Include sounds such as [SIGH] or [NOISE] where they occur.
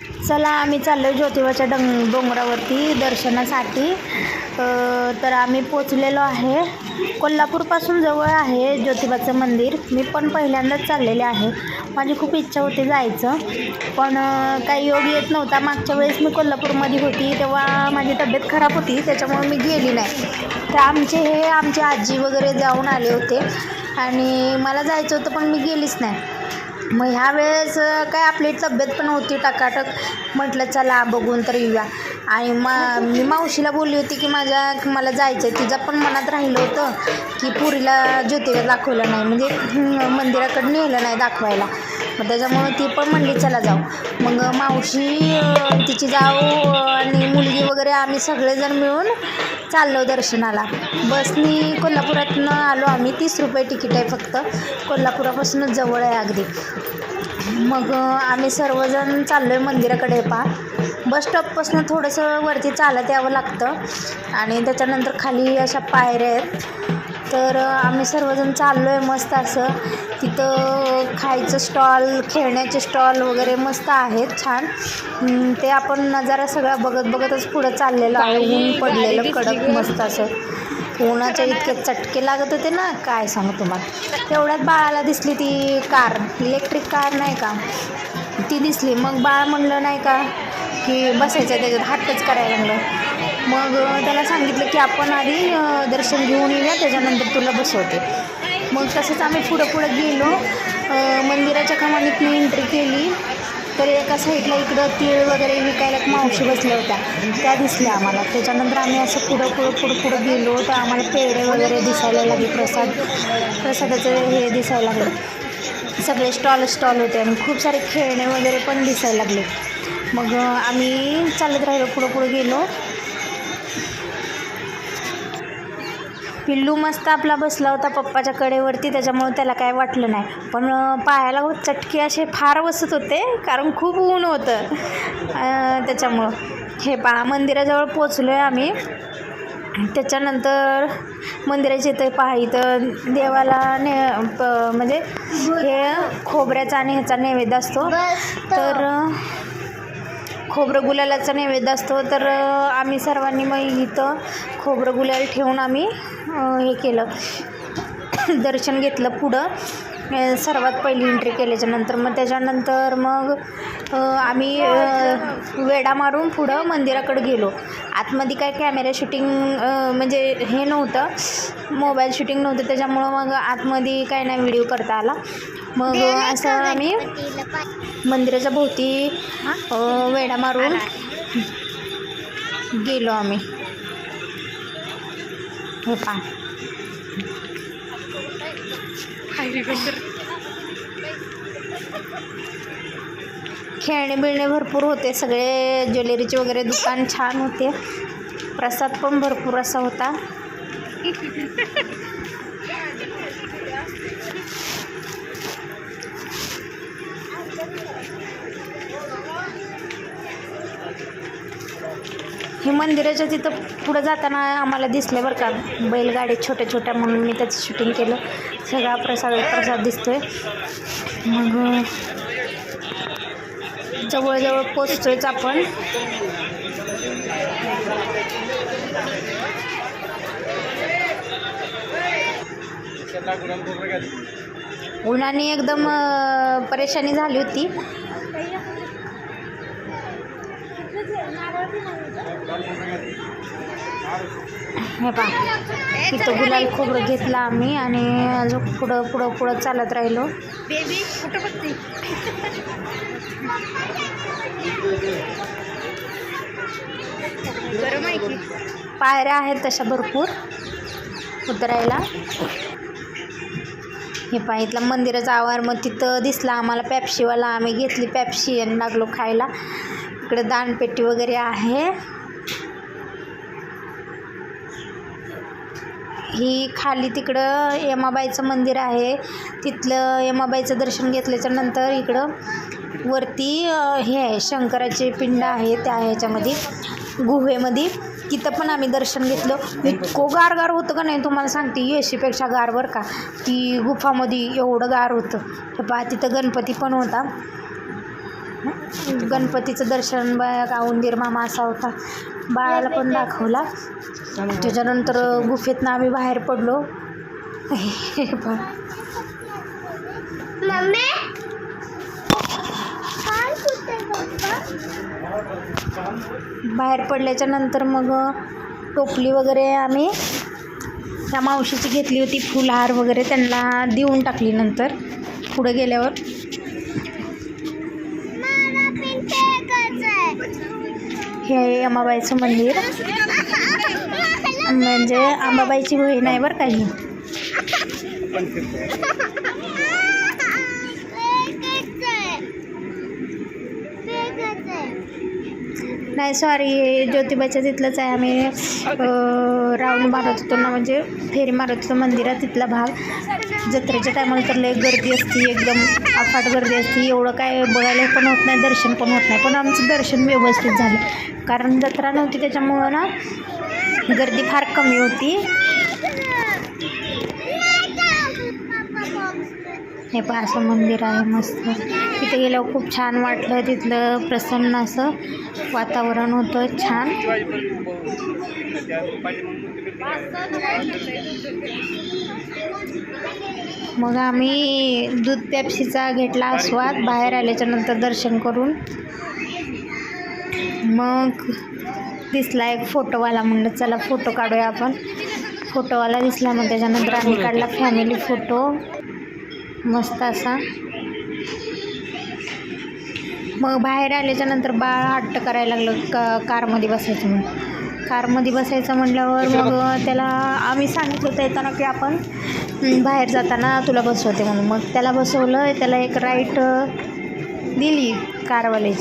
चला आम्ही चाललो ज्योतिबाच्या डंग डोंगरावरती दर्शनासाठी. तर आम्ही पोचलेलो आहे. कोल्हापूरपासून जवळ आहे ज्योतिबाचं मंदिर. मी पण पहिल्यांदाच चाललेले आहे. माझी खूप इच्छा होती जायचं. पण काही योग येत नव्हता. मागच्या वेळेस मी कोल्हापूरमध्ये होती तेव्हा माझी तब्येत खराब होती. त्याच्यामुळे मी गेली नाही. तर आमचे हे आमचे आजी वगैरे जाऊन आले होते. आणि मला जायचं होतं पण मी गेलीच नाही. मग ह्या वेळेस काय आपली तब्येत पण होती टकाटक. म्हटलं चला बघून तर येऊया. आणि मा मी मावशीला बोलली होती की माझ्या मला जायचं आहे तिचं पण मनात राहिलं होतं की पुरीला ज्योतिला दाखवलं नाही. म्हणजे मंदिराकडे नेलं नाही दाखवायला. मग त्याच्यामुळं ती पण म्हणली चला जाऊ. मग मावशी तिची जाऊ आणि मुलगी वगैरे आम्ही सगळेजण मिळून चाललो दर्शनाला. बसनी कोल्हापुरातनं आलो आम्ही तीस रुपये तिकीट आहे फक्त. कोल्हापुरापासूनच जवळ आहे अगदी. मग आम्ही सर्वजण चाललो आहे मंदिराकडे पा. बस स्टॉपपासून थोडंसं वरती चालत यावं लागतं. आणि त्याच्यानंतर खाली अशा पायऱ्या आहेत. तर आम्ही सर्वजण चाललो आहे मस्त असं. तिथं खायचं स्टॉल खेळण्याचे स्टॉल वगैरे मस्त आहेत छान. ते आपण नजारा सगळा बघत बघतच पुढं चाललेलो आहे ऊन पडलेलं कडक मस्त असं. कोणाच्या इतके चटके लागत होते ना काय सांगू तुम्हाला. एवढ्यात बाळाला दिसली ती कार इलेक्ट्रिक कार नाही का? ती दिसली. मग बाळ म्हणलं नाही का की बसायचं त्याच्यात हट्टच करायला लागलं. मग त्याला सांगितलं की आपण आधी दर्शन घेऊन येऊया त्याच्यानंतर तुला बसवते. मग तसंच आम्ही पुढं पुढं गेलो मंदिराच्या खमानीतनं एंट्री केली. तर एका साईडला इकडं तीळ वगैरे विकायला एक मावशी बसल्या होत्या. त्या दिसल्या आम्हाला. त्याच्यानंतर आम्ही असं पुढं पुढं पुढं पुढं गेलो तर आम्हाला पेढे वगैरे दिसायला लागले. प्रसाद प्रसादाचं हे दिसायला लागलं. सगळे स्टॉल स्टॉल होते आणि खूप सारे खेळणे वगैरे पण दिसायला लागले. मग आम्ही चालत राहिलो पुढं पुढं गेलो. पिल्लू मस्त आपला बसला होता पप्पाच्या कडेवरती त्याच्यामुळे त्याला काय वाटलं नाही. पण पायाला चटके असे फार बसत होते कारण खूप ऊन होतं. त्याच्यामुळं. हे पहा मंदिराजवळ पोचलो आहे आम्ही. त्याच्यानंतर मंदिराच्या इथं पहा इथं देवाला ने प म्हणजे हे खोबऱ्याचा आणि ह्याचा नैवेद्य असतो. तर खोबरं गुलालाचा नैवेद्य असतो तर आम्ही सर्वांनी मग इथं खोबरं गुलाल ठेवून आम्ही हे केलं. दर्शन घेतलं पुढं. सर्वात पहिली एंट्री केल्याच्यानंतर मग त्याच्यानंतर मग आम्ही वेडा मारून पुढं मंदिराकडे गेलो. आतमध्ये काय कॅमेरा शूटिंग म्हणजे हे नव्हतं. मोबाईल शूटिंग नव्हतं त्याच्यामुळं मग आतमध्ये काय नाही व्हिडिओ करता आला. मग असं आम्ही मंदिराच्या भोवती वेढा मारून गेलो आम्ही. हे पा खेळणे बिळणे भरपूर होते सगळे ज्वेलरीचे वगैरे दुकान छान होते. प्रसाद पण भरपूर असा होता. [LAUGHS] हे मंदिराच्या तिथं पुढं जाताना आम्हाला दिसले बरं का. बैलगाडी छोट्या छोट्या म्हणून मी त्याचं शूटिंग केलं. सगळा प्रसाद प्रसाद दिसतोय. मग जवळजवळ पोचतोयच आपण. उन्हाने एकदम परेशानी झाली होती. हे पा इथं गुलाल खोबरं घेतलं आम्ही आणि अजून पुढं पुढं पुढं चालत राहिलो. बेबी पायऱ्या आहेत तशा भरपूर. उतरायला. हे पहा इथला मंदिराचा आवार मग तिथं दिसला आम्हाला. पॅप्शीवाला आम्ही घेतली पॅप्शी आणि लागलो खायला. इकडे दानपेटी वगैरे आहे. ही खाली तिकडं यमाबाईचं मंदिर आहे. तिथलं यमाबाईचं दर्शन घेतल्याच्या नंतर इकडं वरती हे आहे शंकराचे पिंड आहे त्या ह्याच्यामध्ये गुहेमध्ये. तिथं पण आम्ही दर्शन घेतलं. इतकं गार गार होतं का नाही तुम्हाला सांगते येशीपेक्षा गार बरं का. ती गुफामध्ये एवढं गार होतं. हे पहा तिथं गणपती पण होता. गणपतीचं दर्शन बघा उंदीर मामा असा होता. बाळाला पण दाखवला. त्याच्यानंतर गुफेतनं आम्ही बाहेर पडलो. [LAUGHS] हे पहा. बाहेर पडल्याच्या नंतर मग टोपली वगैरे आम्ही त्या मावशीची घेतली होती फुलहार वगैरे त्यांना देऊन टाकली नंतर पुढे गेल्यावर. हे आहे अंबाबाईचं मंदिर. म्हणजे अंबाबाईची बहीण आहे बरं काही [LAUGHS] नाही सॉरी हे ज्योतिबाच्या तिथलंच आहे. आम्ही राऊंड मारत होतो ना म्हणजे फेरी मारत होतो मंदिरात तिथला भाग. जत्रेच्या टायमाला तर लय गर्दी असते एकदम अफाट गर्दी असते. एवढं काय बघायला पण होत नाही दर्शन पण होत नाही. पण आमचं दर्शन व्यवस्थित झालं. कारण जत्रा नव्हती त्याच्यामुळं ना गर्दी फार कमी होती. हे पण असं मंदिर आहे मस्त. तिथे गेल्यावर खूप छान वाटलं तिथलं प्रसन्न असं वातावरण होतं छान. मग आम्ही दूध पेप्सीचा घेतला आस्वाद बाहेर आल्याच्यानंतर दर्शन करून. मग दिसला एक फोटोवाला म्हणलं चला फोटो काढूया आपण. फोटोवाला दिसला मग त्याच्यानंतर आम्ही काढला फॅमिली फोटो मस्त असा. मग बाहेर आल्याच्यानंतर बाळ हट्ट करायला लागलं का कारमध्ये बसायचं म्हणून. कारमध्ये बसायचं म्हटल्यावर मग त्याला आम्ही सांगितलं होतं येताना की आपण बाहेर जाताना तुला बसवते म्हणून. मग त्याला बसवलं त्याला एक राईट दिली कारवाल्याची.